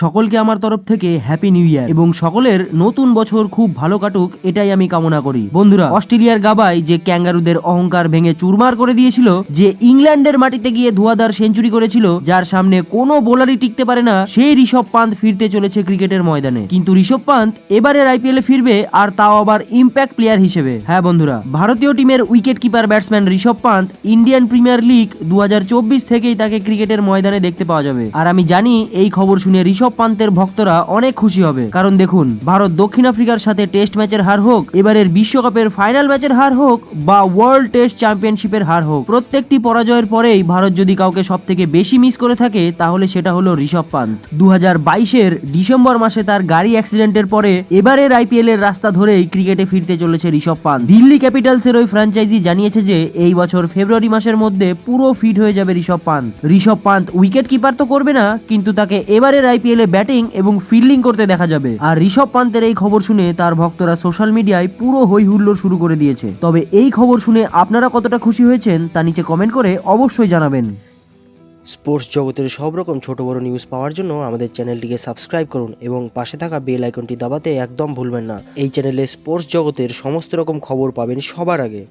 সকলকে আমার তরফ থেকে হ্যাপি নিউ ইয়ার এবং সকলের নতুন বছর খুব ভালো কাটুক, এটাই আমি কামনা করি। বন্ধুরা, অস্ট্রেলিয়ার গাবায় যে ক্যাঙ্গারুদের অহংকার ভেঙে চুরমার করে দিয়েছিল, যে ইংল্যান্ডের মাটিতে গিয়ে ধোয়াদার সেঞ্চুরি করেছিল, যার সামনে কোনো বোলারই টিকতে পারে না, সেই ঋষভ পান্ত ফিরতে চলেছে ক্রিকেটের ময়দানে। কিন্তু ঋষভ পান্ত এবারের আইপিএলে ফিরবে, আর তাও আবার ইম্প্যাক্ট প্লেয়ার হিসেবে। হ্যাঁ বন্ধুরা, ভারতীয় টিমের wicket keeper batsman Rishabh Pant Indian premier league দু হাজার চব্বিশ থেকেই তাকে ক্রিকেটের ময়দানে দেখতে পাওয়া যাবে। আর আমি জানি, এই খবর শুনে ঋষভ পান্তের ভক্তরা অনেক খুশি হবে। কারণ দেখুন, ভারত দক্ষিণ আফ্রিকার সাথে টেস্ট ম্যাচের হার হোক, এবারের বিশ্বকাপের ফাইনাল ম্যাচের হার হোক বা ওয়ার্ল্ড টেস্ট চ্যাম্পিয়নশিপের হার হোক, প্রত্যেকটি পরাজয়ের পরেই ভারত যদি কাউকে সব থেকে বেশি মিস করে থাকে, তাহলে সেটা হলো ঋষভ পান্ত। দু হাজার ডিসেম্বর মাসে তার গাড়ি অ্যাক্সিডেন্টের পরে এবারের আইপিএল এর রাস্তা ধরেই ক্রিকেটে ফিরতে চলেছে ঋষভ পান্ত। দিল্লি ক্যাপিটালসের ওই ফ্র্যাঞ্চাইজি জানিয়েছে যে, এই বছর ফেব্রুয়ারি মাসের মধ্যে পুরো ফিট হয়ে যাবে ঋষভ পান্ত। ঋষভ পান্ত উইকেট কিপার তো করবে না, কিন্তু তাকে এবারের আইপিএল এ ব্যাটিং এবং ফিল্ডিং করতে দেখা যাবে। আর ঋষভ পান্তের এই খবর শুনে তার ভক্তরা সোশ্যাল মিডিয়ায় পুরো হই হুল্লোড় শুরু করে দিয়েছে। তবে এই খবর শুনে আপনারা কতটা খুশি হয়েছেন তা নিচে কমেন্ট করে অবশ্যই জানাবেন। স্পোর্টস জগতের সব রকম ছোট বড় নিউজ পাওয়ার জন্য আমাদের চ্যানেলটিকে সাবস্ক্রাইব করুন এবং পাশে থাকা বেল আইকনটি দাবাতে একদম ভুলবেন না। এই চ্যানেলে স্পোর্টস জগতের সমস্ত রকম খবর পাবেন সবার আগে।